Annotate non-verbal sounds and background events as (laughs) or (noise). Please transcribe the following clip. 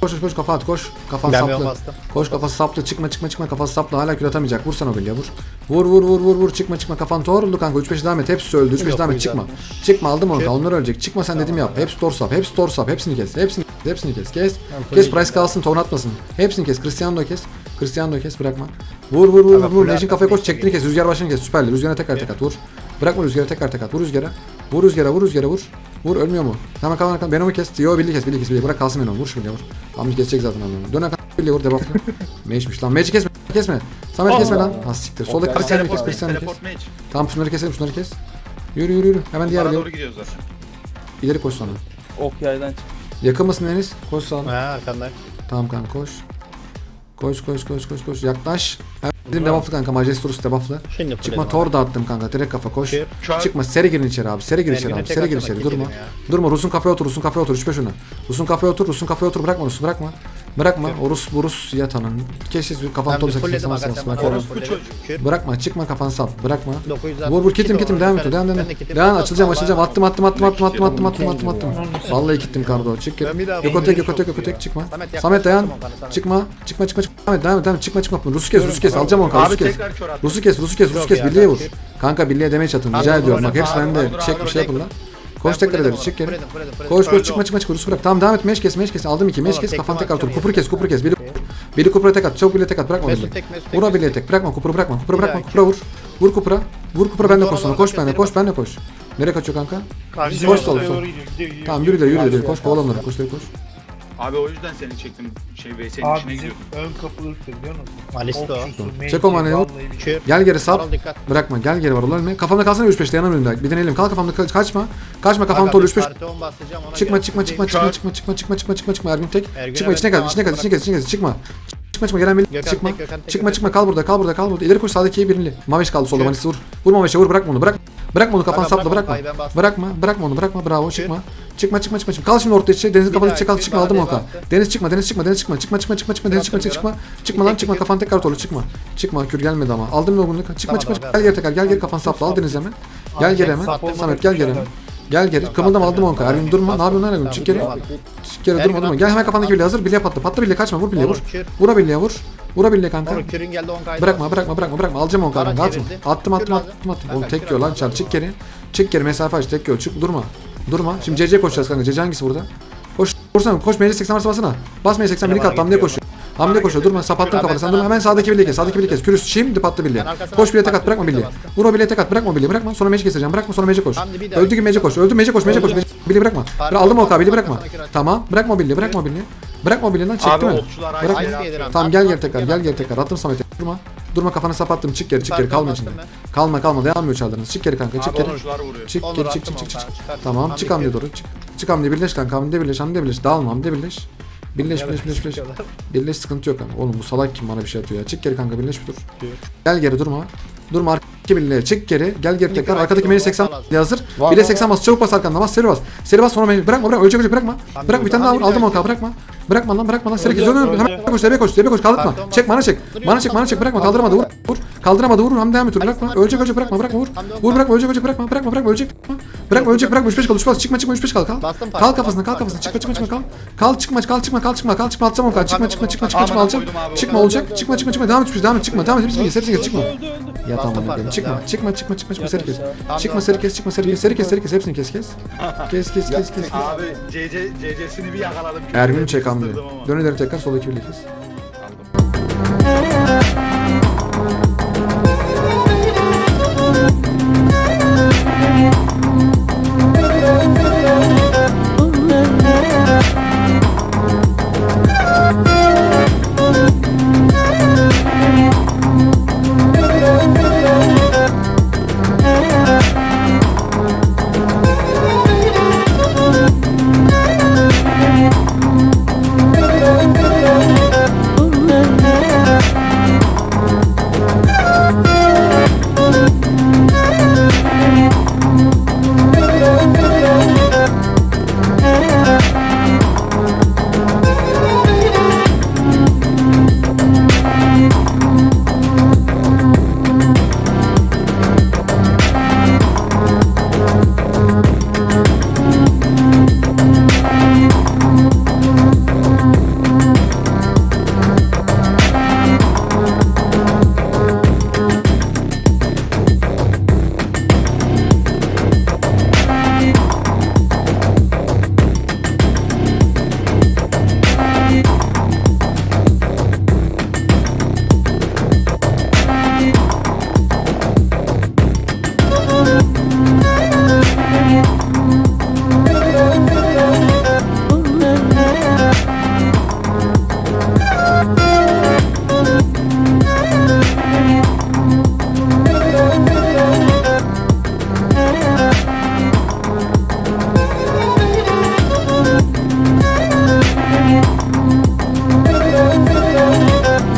koş koş kafa at koş. Kafan Ben saplı. bastım. Koş kafası saplı çıkma çıkma çıkma kafası saplı hala kül atamayacak. Vur sen o bilye vur. Vur vur vur vur vur çıkma çıkma kafan doğruldu kanka 3-5 devam et hepsi öldü 3-5 Yok, devam et çıkma. Çıkma aldım onu onlar ölecek. Çıkma sen dedim yap. Hepsi tor sap hepsi tor sap hepsini kes hepsini kes hepsini kes kes. Kes price kalsın torun atmasın. Hepsini kes Cristiano kes. Cristiano kes bırakma. Vur vur vur vur. Necin kafaya koş çektiğini kes. Rüzgar başını kes. Süperli. Rüzgara tekrar tek at vur. Bırakma rüzgara tekrar tek at. Vur rüzgara. Vur rüzgara vur rüzgara vur. Vur ölmüyor mu? Hemen kalan arkadan. Benomu kes. Yo bildi kes bildi kes bildi. Bırak kalsın Benomu. Vur şu bildi vur. Amca kesecek zaten Benomu. Dön arkadan bildi vur debufflı. (laughs) Meşmiş lan. Meci kesme. Kesme. Samet kesme lan. Ha siktir. Soldaki Cristiano'yu kes. Teleport mage, Cristiano'yu kes. Tamam şunları keselim şunları kes. Yürü yürü yürü. Hemen diğer doğru gidiyoruz zaten. ileri koş sonra. Ok yaydan çık. Yakın mısın Enis? Koş sağ Ha arkandayım. Tamam kanka koş. Koş koş koş koş koş. Yaklaş. Dedim debufflı kanka. Majesturus debufflı. Şimdi Çıkma tor da attım kanka. Direkt kafa koş. Şu an Çıkma seri girin içeri abi. Seri gir içeri Ergün'e abi. tek Seri gir atsana, içeri. Durma. ya. Durma. Rus'un kafaya otur. Rus'un kafaya otur. 3 5 öne. Rus'un kafaya otur. Rus'un kafaya otur. Bırakma Rus'u bırakma. Bırakma. O Rus bu Rus yatanın. Keşke kafan bir sakın kesemezsin. arkadaşlar. Bırakma. Çıkma kafan sap. Bırakma. 960. Vur vur kitim Kit kitim devam et. Devam de devam. Devam açılacağım açılacağım. Attım attım attım attım attım attım attım attım attım. Vallahi gittim kardo. Çık gel. Yokotek yokotek yokotek çıkma. Samet dayan. Çıkma. Çıkma çıkma çıkma. Devam et devam et devam et. Çıkma çıkma. Rus'u kes Rus'u kes. Alacağım onu. Rus'u kes. Rus'u kes, Rus'u kes, Rus'u kes, birliğe vur. kanka. Birliğe demeye çatın, rica ediyorum. Bak hepsi bende. Çek bir şey yapın lan. Koş tekrar çık onu, geri. Koş koş çıkma çıkma çıkma Rus'u bırak. Tamam devam et, meş kes, meş kes. Aldım iki, meş kes, kafan tekrar atacağım Kupur kes, kupur kes. Biri Biri kupura tek at, çabuk birliğe tek at, bırakma birliği. tek, Mesut tek, bırakma kupura bırakma. Kupura Bir bırakma, kupura vur. Vur kupura. Vur kupura ben de koş doğru, Koş ben de, koş ben de koş. Nereye kaçıyor kanka? Koş sol, sol. Tamam yürü de yürü de koş kovala onları koş koş. Abi o yüzden seni çektim. Şey VS'nin Abi içine bizim gidiyordum. ön kapılıktır biliyor musun? Alisto. Okçusu, Çek o maneyi, vallahi. Kür. Gel geri sap. Dikkat. Bırakma gel geri var ölme. Kafamda kalsana 3-5 dayanamıyorum daha. Bir deneyelim. Kal kafamda ka- kaçma. Kaçma kafam Kanka, tolu bir 3-5. parti on basacağım, ona Çıkma göre çıkma çıkma çıkma çıkma çıkma çıkma çıkma çıkma çıkma Ergün tek. Ergün'e Çıkma içine ben içine gel tamam, içine gel içine gel çıkma. Çıkma çıkma gelen bir Gökhan çıkma. tek, Gökhan tek, Çıkma Gökhan çıkma kal burada kal burada kal burada. İleri koş sağdaki birini. Maviş kaldı solda. Manis'i vur. Vur Maviş'e vur bırakma onu bırak. Bırakma onu kafan Kanka, sapla bırakma, bırakma. kafayı ben bastım. Bırakma bırakma onu bırakma bravo çıkma. Çıkma çıkma çıkma çıkma. Kal şimdi ortaya içe. Denizin Bir kafanı içe kal çıkma aldım bastı. Deniz çıkma Deniz çıkma Deniz çıkma çıkma çıkma çıkma çıkma Deniz çıkma çıkma çıkma. Çıkma lan çıkma kafan tekrar torlu çıkma. Çıkma kür gelmedi ama. Aldım ne olduğunu. Çıkma Tamam, çıkma tamam, gel geri tekrar gel geri kafan sapla al Deniz hemen. Gel geri hemen. Sattım. Samet gel geri hemen. Gel geri. Kımıldama aldım onka. Ergün durma. Ne yapıyorsun lan Ergün? Çık geri. Çık geri durma Ergün durma. attı. Gel hemen kafandaki birliğe hazır. Birliğe patla. Patla birliğe kaçma. Vur birliğe vur. Olur, kür. Vura birliğe vur. Vura birliğe kanka. Oğlum kürün geldi 10 kaydı. Bırakma bırakma bırakma bırakma. Alacağım onu kanka. Bana Atma. çevirdi. Attım attım attım attım. Kanka, Oğlum tek kür yiyor lan çar. Çık geri. Çık geri mesafe aç. Tek yiyor. Çık durma. Durma. Şimdi CC koşacağız kanka. CC hangisi burada? Koş. Vursana. Koş. Meclis 80 varsa basana. Bas Meclis 80 birlik attı. Hamle koşuyor. Hamle koşuyor. Durma. Sapattın kafanı. Sen durma. Hemen sağdaki birliğe kes. Sağdaki birliğe kes. Kürüs. Şimdi patlı arkasına Koş birliğe tek at. bastım, Bırakma bastım. Vur o birliğe tek at. Bırakma birliğe. Bırakma. Sonra meci keseceğim. Bırakma. Sonra meci koş. Hamdi bir daha. Öldü gibi meci koş. Öldü meci koş. Meci koş. Birliğe bırakma. Pardon, Aldım o birliğe bırakma. Tamam. Bırakma birliğe. Bırakma birliğe. Bırakma birliğe lan. Çekti Abi mi? okçular Bırak. aynı Aynı yere attı. Tamam Attım, gel geri attım, tekrar gel, gel geri attım. tekrar. Attım Samet'e durma. Durma kafana sapattım çık geri çık geri. Kalma içinde kalma kalma. Dayanmıyor çaldırınız çık geri kanka çık Abi geri. vuruyor. çık geri çık attım çık çık çık. tamam Hamdi çık hamle doğru çık. Çık hamle birleş kanka. Hamle birleş hamle birleş. Dağılma hamle birleş. Birleş birleş birleş birleş. Birleş sıkıntı yok kanka. Oğlum bu salak kim bana bir şey atıyor ya? Çık geri kanka birleş bir dur. Gel geri durma. Durma arkadaki birliğe çık geri. Gel geri tekrar. Arkadaki attım, meni on 80 lazım. hazır. Var, bile var, 80 bas. Çabuk bas arkanda bas seri bas. Seri bas sonra meni bırakma bırak ölecek ölecek bırakma. Bırak bir tane daha vur. Aldım vurdu. o bırakma Bırakma lan bırakma lan. Sere kes. Hemen koş. Sere koş. Sere koş. Kaldırma. Çek mana çek. Mana çek. Mana çek. Bırakma. Kaldırma da vur. Vur kaldıramadı vur hem devam et bırakma. Ölecek ölecek bırakma bırakma vur. Vur bırakma ölecek ölecek bırakma bırakma bırakma ölecek. Bırakma ölecek bırakma 3-5 kal 3 çıkma çıkma 3-5 kal. Kal kal kafasına kal kafasına. Çıkma çıkma çıkma kal. Kal çıkma kal çıkma kal çıkma kal çıkma alacağım onu kal. Çıkma çıkma çıkma çıkma çıkma alacağım çıkma olacak. Çıkma çıkma çıkma. Devam et devam et. Çıkma devam et. Hepsini kes hepsini kes. Çıkma. Ya tamam parti, çıkma çıkma çıkma çıkma çıkma seri kes. Çıkma seri kes çıkma seri kes seri kes seri kes hepsini kes kes. (laughs) Kes kes kes kes Abi CC CC'sini bir yakaladım. Ergün'ü çek hamle dön ileri tekrar soldaki birliği kes